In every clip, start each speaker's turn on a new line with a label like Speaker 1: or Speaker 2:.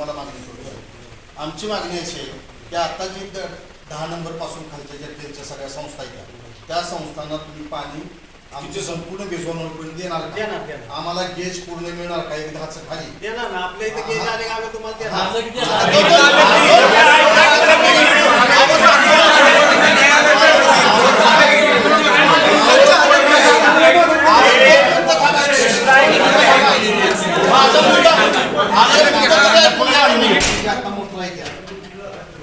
Speaker 1: तुम्हाला मागणी करतो आमची मागणी अशी आहे की आता जी दहा नंबरपासून खालच्या ज्या ट्रेनच्या सगळ्या संस्था आहेत त्या संस्थांना तुम्ही पाणी आमचे संपूर्ण भिजवून होईपर्यंत देणार का?
Speaker 2: देणार, देणार.
Speaker 1: आम्हाला गेज पूर्ण मिळणार का एक दहाचं खाली
Speaker 2: देणार ना आपल्या इथे गेज आले का आम्ही तुम्हाला देणार
Speaker 1: हा. आता मुलगा अरे मुलगा तर काय पुढे आहे मी. जे आता मोठं आहे त्या.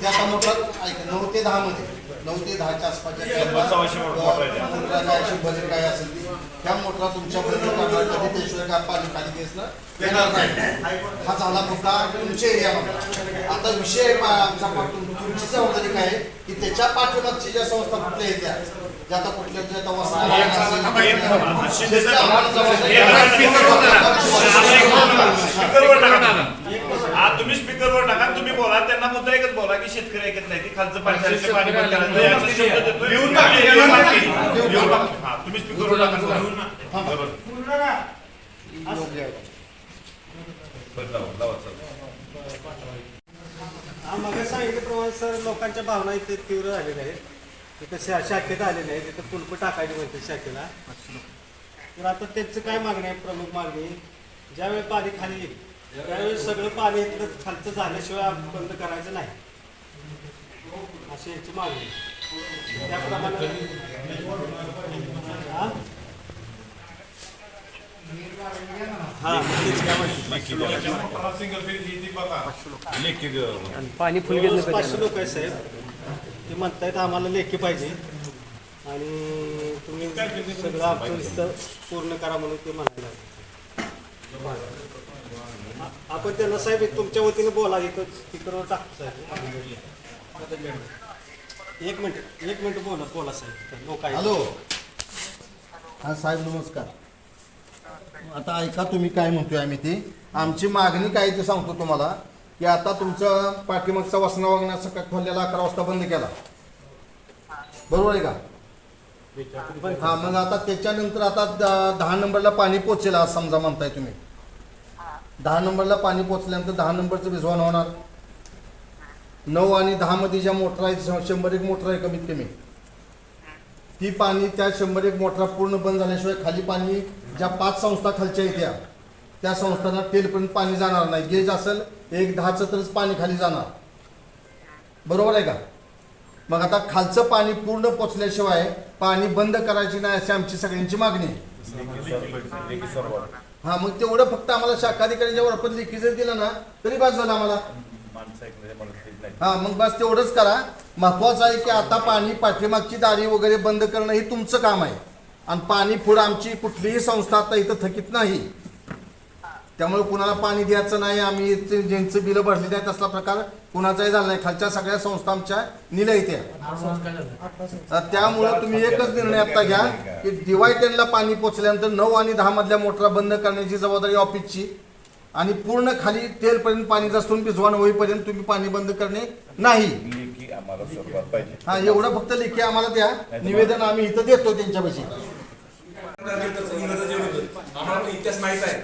Speaker 1: ते आता मोठं ऐका नऊ ते दहा मध्ये नऊ ते दहाच्या आसपासच्या
Speaker 3: शंभर सव्वाशे मोटर आहे त्या.
Speaker 1: मोटरा काय अशी बजेट काय असेल ती त्या मोटरा तुमच्यापर्यंत करणार कधी त्याशिवाय काय पाणी खाली येणार नाही. हा झाला मुद्दा तुमच्या एरियामध्ये. आता विषय आमचा तुमची जबाबदारी काय आहे की त्याच्या पाठीमागची ज्या संस्था कुठल्या येत्या ज्या आता कुठल्या
Speaker 3: तुम्ही. स्पीकरवर टाका तुम्ही बोला. त्यांना मुद्दा एकच बोला की शेतकरी ऐकत नाही की खालचं पाणी तुम्ही स्पीकरवर टाका बोला. बरोबर. बरं, लावा, लावा, चला.
Speaker 2: आम्हाला सांगितल्याप्रमाणे सर लोकांच्या भावना इथे तीव्र झालेल्या आहेत. तिथं शा शाखेत आलेले आहेत. तिथं पुलप टाकायची म्हणते शाखेला. तर आता त्यांचं काय मागणी आहे? प्रमुख मागणी ज्यावेळी पाणी खाली येईल त्यावेळी सगळं पाणी इथलं खालचं झाल्याशिवाय बंद करायचं नाही. अशी यांची मागणी त्याप्रमाणे हा? हा तेच काय म्हणते.
Speaker 3: लेखी ग-
Speaker 4: पाणी फुल घेतलं
Speaker 2: पाचशे लोक आहेत साहेब. ते म्हणतायत आम्हाला लेखी पाहिजे. आणि तुम्ही सगळं आमचं पूर्ण करा म्हणून ते म्हणायला आपण त्यांना साहेब एक तुमच्या वतीने बोला इथं स्पीकरवर टाकतो साहेब. एक मिनिट एक मिनिट बोला बोला साहेब. लोक
Speaker 1: हॅलो. हा साहेब नमस्कार. आता ऐका तुम्ही काय म्हणतोय आम्ही ती. आमची मागणी काय ते सांगतो तुम्हाला की आता तुमचा पाठीमागचा वसना वागण्या सकाळ खोललेला अकरा वाजता बंद केला. बरोबर आहे का? हा मग आता त्याच्यानंतर आता दहा नंबरला पाणी पोचेल आज समजा म्हणताय तुम्ही. दहा नंबरला पाणी पोचल्यानंतर दहा नंबरचं विझवान होणार. नऊ आणि दहा मध्ये ज्या मोटर आहेत शंभर एक मोटर आहे कमीत कमी. ती पाणी त्या शंभर एक मोठा पूर्ण बंद झाल्याशिवाय खाली पाणी ज्या पाच संस्था खालच्या येत्या त्या संस्थांना तेलपर्यंत पाणी जाणार नाही. गेज असेल एक दहाचं तरच पाणी खाली जाणार. बरोबर आहे का? मग आता खालचं पाणी पूर्ण पोचल्याशिवाय पाणी बंद करायची नाही अशी आमची सगळ्यांची मागणी आहे. हा मग तेवढं फक्त आम्हाला शाखाधिकाऱ्यांच्या आपण लेखी जर दिलं ना तरी बाज झालं आम्हाला. हा मग बस तेवढंच करा. महत्वाचं आहे की आता पाणी पाठीमागची दारी वगैरे बंद करणं हे तुमचं काम आहे. आणि पाणी पुढं आमची कुठलीही संस्था आता इथं थकीत नाही. त्यामुळे कुणाला पाणी द्यायचं नाही आम्ही ज्यांचं बिलं भरलेली आहे तसला प्रकार कुणाचाही झाला नाही. खालच्या सगळ्या संस्था आमच्या निल्या इथे. त्यामुळं तुम्ही एकच निर्णय आता घ्या की डिवायटेनला पाणी पोचल्यानंतर नऊ आणि दहा मधल्या मोटरा बंद करण्याची जबाबदारी ऑफिसची आणि पूर्ण खाली तेलपर्यंत पाणी जास्तून भिजवान होईपर्यंत तुम्ही पाणी बंद करणे नाही.
Speaker 3: लेखी आम्हाला स्वरूपात पाहिजे.
Speaker 1: हा एवढं फक्त लेखी आम्हाला द्या. निवेदन आम्ही इथं देतो त्यांच्यापाशी.
Speaker 5: आम्हाला इतिहास माहीत आहे.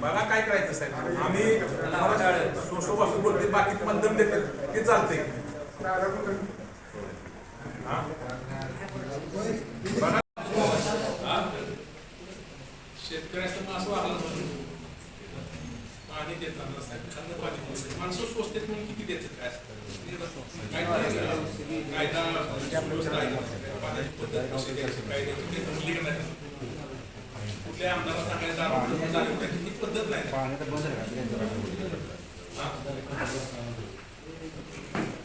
Speaker 5: मला काय करायचं साहेब? आम्ही सोसो पासून बोलते बाकी मध्यम देते ते चालते शेतकऱ्याचं पण असं वागलं म्हणून पाणी देताना साहेब खाल्लं पाणी देतात. माणसं स्वस्तेत म्हणून किती देतात काय? कायदा? कुठल्या आमदाराला सांगायचं ती पद्धत नाही.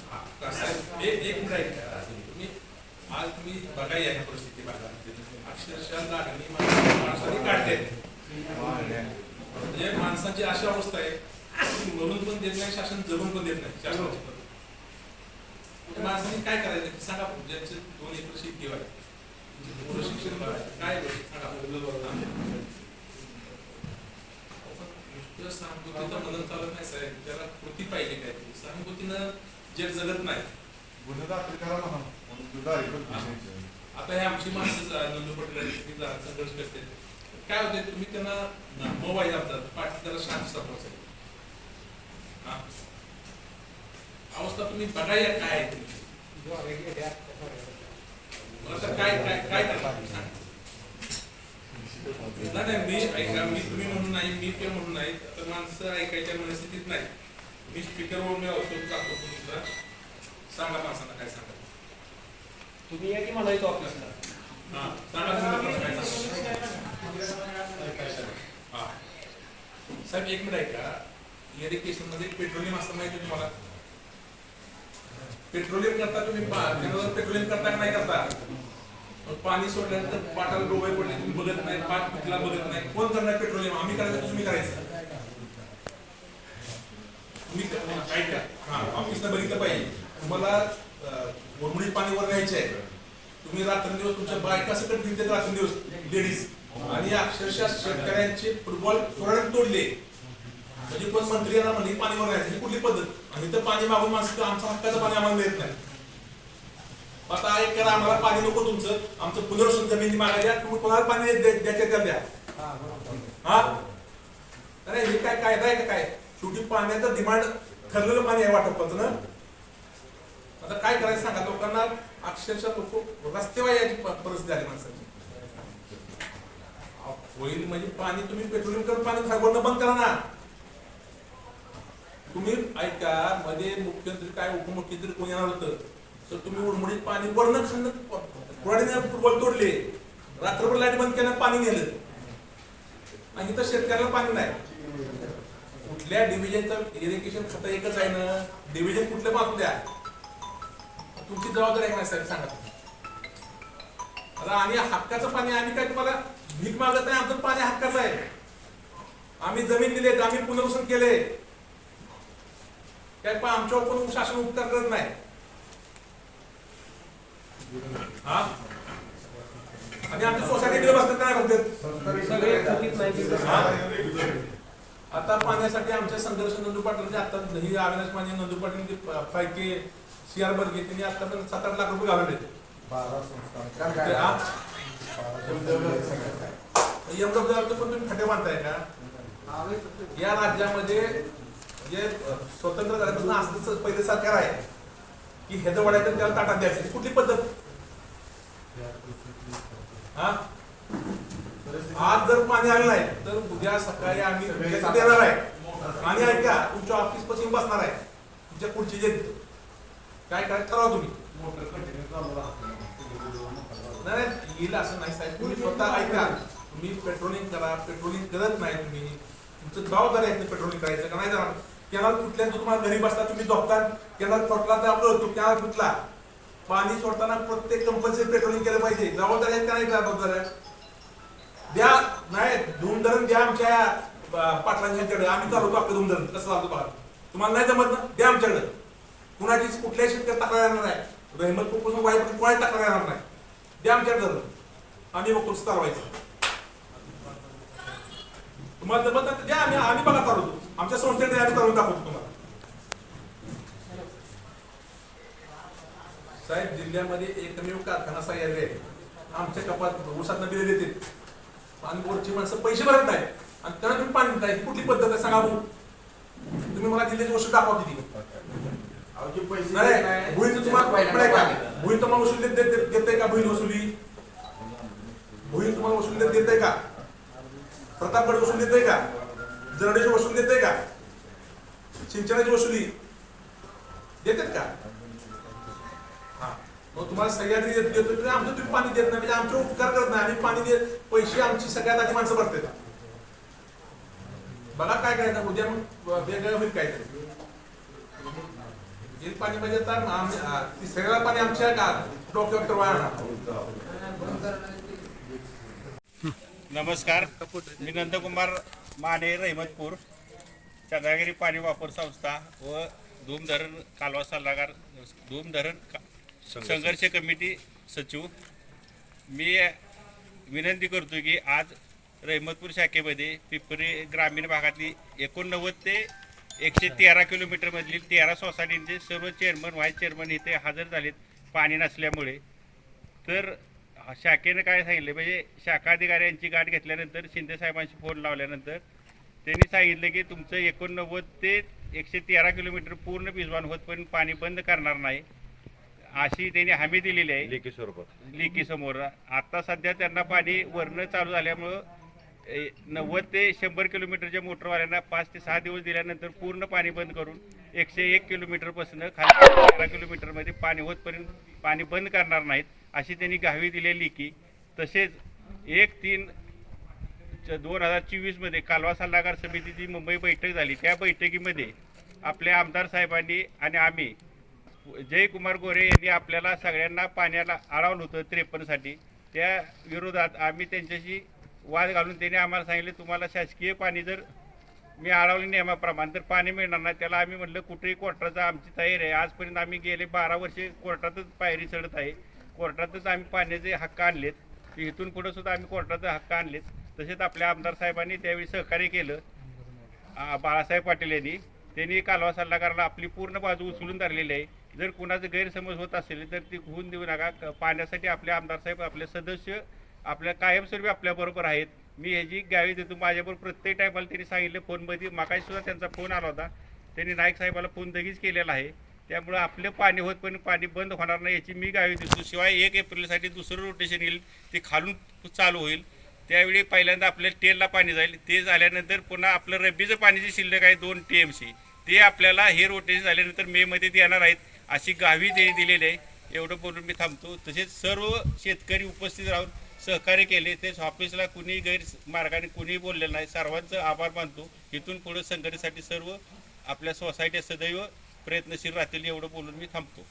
Speaker 5: एक मिनिट. तुम्ही आज तुम्ही बघा या ह्या परिस्थिती भागात अक्षरशः लागणी माणसाने म्हणजे माणसाची अशी अवस्था आहे. की मरून पण देत नाही शासन जगून पण देत नाही शासनाची पद्धत. माणसाने काय करायचं सांगा. ज्यांचे दोन एकर शेत पुढं शिक्षण. काय सांगा सहानुभूतीचं मनन चालत नाही साहेब त्याला कृती पाहिजे काय सहानुभूतीनं जग जगत नाही आता हे आमची माणसं नंदू पटेल संघर्ष करते काय होते तुम्ही त्यांना मोबाईल लागतात पाठ त्याला शांत सापडायचं हा अवस्था तुम्ही बघाया काय काय काय काय. नाही मी ऐका मी तुम्ही म्हणून नाही मी ते म्हणून नाही. तर माणसं ऐकायच्या मनस्थितीत नाही. मी स्पीकरवर मी जातो तुमचा सांगा माणसांना काय सांगा.
Speaker 2: तुम्ही या की मला येतो ऑफिसला?
Speaker 5: हा सांगा तुमचा प्रश्न काय सांगा. हा. साहेब एक मिनिट ऐका. इरिगेशनमध्ये पेट्रोलियम असतं माहिती तुम्हाला? पेट्रोलियम करता तुम्ही पेट्रोलियम करता का नाही करता? पाणी सोडल्यानंतर पाटाला डोळे पडले तुम्ही बघत नाही पाठ कुठला बघत नाही. कोण करणार पेट्रोलियम आम्ही करायचं तुम्ही करायचं? तुम्ही ऐका. हा ऑफिसला बघितलं पाहिजे. तुम्हाला मुरमुडीत पाणी वर घ्यायचे आहे. तुम्ही रात्रंदिवस तुमच्या बायका सकट दिवस रात्रंदिवस लेडीज आणि अक्षरशः शेतकऱ्यांचे फुटबॉल तोरण तोडले. म्हणजे कोण मंत्री येणार म्हणजे पाणी वर ही कुठली पद्धत? आणि तर पाणी मागून माणसं आमचं हक्काचं पाणी आम्हाला देत नाही. आता एक करा आम्हाला पाणी नको तुमचं. आमचं पुनर्वसन जमिनी मागायला तुम्ही कोणाला पाणी दे- दे- द्यायचं त्या द्या. हा? अरे हे काय कायदा आहे का काय? शेवटी पाण्याचं डिमांड ठरलेलं पाणी आहे वाटपाचं ना आता काय करायचं सांगा? लोकांना अक्षरशः लोक रस्तेवर याची परिस्थिती आली माणसाची. होईल म्हणजे पाणी तुम्ही पेट्रोलियम करून पाणी खागवणं बंद करा ना. तुम्ही ऐका मध्ये मुख्यमंत्री काय उपमुख्यमंत्री कोण येणार होतं? तर तुम्ही उडमुडीत पाणी वरण खंड कुराडीने फुटबॉल तोडले. रात्रभर लाइट बंद केलं पाणी नेलं. आणि इथं शेतकऱ्याला पाणी नाही. कुठल्या डिव्हिजनचं इरिगेशन खातं एकच आहे ना? डिव्हिजन कुठलं मागू द्या. तुमची जबाबदारी आहे नाही साहेब? सांगा आता आणि हक्काचं पाणी आम्ही काय तुम्हाला भीक मागत नाही? आमचं पाणी हक्काचं आहे. आम्ही जमीन दिले आम्ही पुनर्वसन केले काय पण आमच्यावर कोण शासन उपकार करत नाही. हा? आणि आमच्या सोसायटीकडे बसतात काय. हा? आता पाण्यासाठी आमच्या संघर्ष नंदू पाटील आता ही अविनाश माने नंदू पाटील फायके सी आर बर्गे त्यांनी आतापर्यंत सात आठ लाख रुपये घालवले ते, हा? एवढं जर पण तुम्ही खटे मानताय का? या राज्यामध्ये म्हणजे, जे स्वतंत्र झाल्यापासून असलं पहिले सरकार आहे. की ह्याचं वाढायचं त्याला ताटात द्यायचं. कुठली पद्धत? हा? आज जर पाणी आलं नाही तर उद्या सकाळी आम्ही देणार आहे. आणि ऐका तुमच्या ऑफिसपासून बसणार आहे. तुमच्या पुढची जे काय काय ठरवा तुम्ही. नाही, येईल असं नाही साहेब. तुम्ही स्वतः ऐका. तुम्ही पेट्रोलिंग करा. पेट्रोलिंग करत नाही तुम्ही. तुमचं जबाबदारी आहे पेट्रोलिंग करायचं का नाही जाणार केनाल कुठल्या तुम्हाला घरी बसता तुम्ही झोपता? केनाल फुटला तर आपलं होतो केनाल फुटला पाणी सोडताना प्रत्येक कंपल्सरी पेट्रोलिंग केलं पाहिजे. जबाबदारी आहे का नाही जबाबदार द्या नाही धुमधरण द्या आमच्या पाटलांच्याकडे आम्ही चालवतो आपलं धुमधरण. कसं चालतो बघा तुम्हाला नाही जमत ना? द्या आमच्याकडे. कुणाचीच कुठल्याही शेतकऱ्या तक्रार येणार नाही. रहमत पासून वाईट कोणाची तक्रार येणार नाही. द्या आमच्याकडे धरण आम्ही बघतो चालवायचं. तुम्हाला जमत नाही तर द्या. आम्ही आम्ही बघा चालवतो. आमच्या संस्थेने आम्ही चालवून दाखवतो तुम्हाला. साहेब जिल्ह्यामध्ये एकमेव कारखाना सह्याद्री आहे. आमच्या कपात ऊसात बिले देते. आणि वरची माणसं पैसे भरत नाही आणि त्यांना तुम्ही पाणी देताय. ही कुठली पद्धत आहे सांगा भाऊ तुम्ही मला जिल्ह्याची गोष्ट दाखवा किती. नाही भुईचं तुम्हाला भुई तुम्हाला वसुली देत का भुई वसुली? भुई तुम्हाला वसुली देत देते का? प्रतापगड वसुली देते का? जरडेची वसुली देते का? सिंचनाची वसुली. देतात का? हा. मग तुम्हाला सह्याद्री देत- देतो तरी आमचं तुम्ही पाणी देत नाही म्हणजे आमचे उपकार करत नाही. आम्ही पाणी देत पैसे आमची सगळ्यात आधी माणसं भरतात. बघा काय करायचं? उद्या मग वेगळं होईल काहीतरी. हे पाणी म्हणजे आ, तिसऱ्याला पाणी आमच्या का डोक्यावर तर वाळणार
Speaker 6: नमस्कार. मी नंदकुमार माने रहिमतपूर चंद्रगिरी पाणी वापर संस्था व धूमधरण कालवा सल्लागार धूमधरण का- संघर्ष. कमिटी सचिव. मी विनंती करतो की आज रहिमतपूर शाखेमध्ये पिंपरी ग्रामीण भागातली एकोणनव्वद ते एकशे तेरा किलोमीटरमधील तेरा सोसायटींचे सर्व चेअरमन व्हाईस चेअरमन इथे हजर झालेत. पाणी नसल्यामुळे. तर शाखेने काय सांगितले? म्हणजे शाखा अधिकाऱ्यांची गाठ घेतल्यानंतर शिंदे साहेबांशी फोन लावल्यानंतर त्यांनी सांगितलं की तुमचं एकोणनव्वद ते एकशे तेरा किलोमीटर पूर्ण भिजवान होतपर्यंत पाणी बंद करणार नाही. अशी त्यांनी हमी दिलेली आहे.
Speaker 3: लेखी स्वरूपात.
Speaker 6: लेकी समोर. आता सध्या त्यांना पाणी वरनं चालू झाल्यामुळं नव्वद ते शंभर किलोमीटरच्या मोटरवाल्यांना पाच ते सहा दिवस दिल्यानंतर पूर्ण पाणी बंद करून एकशे एक किलोमीटरपासून खाली तेरा किलोमीटरमध्ये पाणी होतपर्यंत पाणी बंद करणार नाहीत. अशी त्यांनी गावी दिलेली की तसेच एक तीन दोन हजार चोवीसमध्ये कालवा सल्लागार समितीची मुंबई बैठक झाली त्या बैठकीमध्ये आपल्या आमदार साहेबांनी आणि आम्ही जयकुमार गोरे यांनी आपल्याला सगळ्यांना पाण्याला अडवलं होतं त्रेपन्नसाठी. त्या विरोधात आम्ही त्यांच्याशी वाद घालून त्यांनी आम्हाला सांगितले तुम्हाला शासकीय पाणी जर मी अडवले नियमाप्रमाणे तर पाणी मिळणार नाही. त्याला आम्ही म्हटलं कुठेही कोर्टाचा आमची तयारी आहे. आजपर्यंत आम्ही गेले बारा वर्षे कोर्टातच पायरी चढत आहे. कोर्टातच आम्ही पाण्याचे हक्क आणलेत. इथून पुढे सुद्धा आम्ही कोर्टाचे हक्क आणलेत. तसेच आपल्या आमदार साहेबांनी त्यावेळी सहकार्य केलं. बाळासाहेब पाटील यांनी. त्यांनी कालवा सल्लागाराला आपली पूर्ण बाजू उचलून धरलेली आहे. जर कुणाचं गैरसमज होत असेल तर ती होऊन देऊ नका. पाण्यासाठी आपले आमदार साहेब आपले सदस्य आपल्या कायमस्वरूपी आपल्याबरोबर आहेत. मी ह्याची गावी देतो माझ्याबरोबर प्रत्येक टायमाला त्यांनी सांगितलं फोनमध्ये मागाशी सुद्धा त्यांचा फोन आला होता. त्यांनी नाईक साहेबाला फोन दगीच केलेला आहे. त्यामुळं आपलं पाणी होत पण पाणी बंद होणार नाही याची मी गावी देतो शिवाय एक एप्रिलसाठी दुसरं रोटेशन येईल ते खालून चालू होईल. त्यावेळी पहिल्यांदा आपल्या टेलला पाणी जाईल. ते झाल्यानंतर पुन्हा आपलं रब्बीचं पाणी जे शिल्लक आहे दोन टी एम सी ते आपल्याला हे रोटेशन झाल्यानंतर मेमध्ये देणार आहेत अशी गावी त्यांनी दिलेली आहे. एवढं बोलून मी थांबतो. तसेच सर्व शेतकरी उपस्थित राहून सहकार्य केले. तेच ऑफिसला कुणी गैरमार्गाने कुणीही बोललेलं नाही. सर्वांचं आभार मानतो. इथून पुढे संघटनेसाठी सर्व आपल्या सोसायटी सदैव प्रयत्नशील राहतील एवढं बोलून मी थांबतो.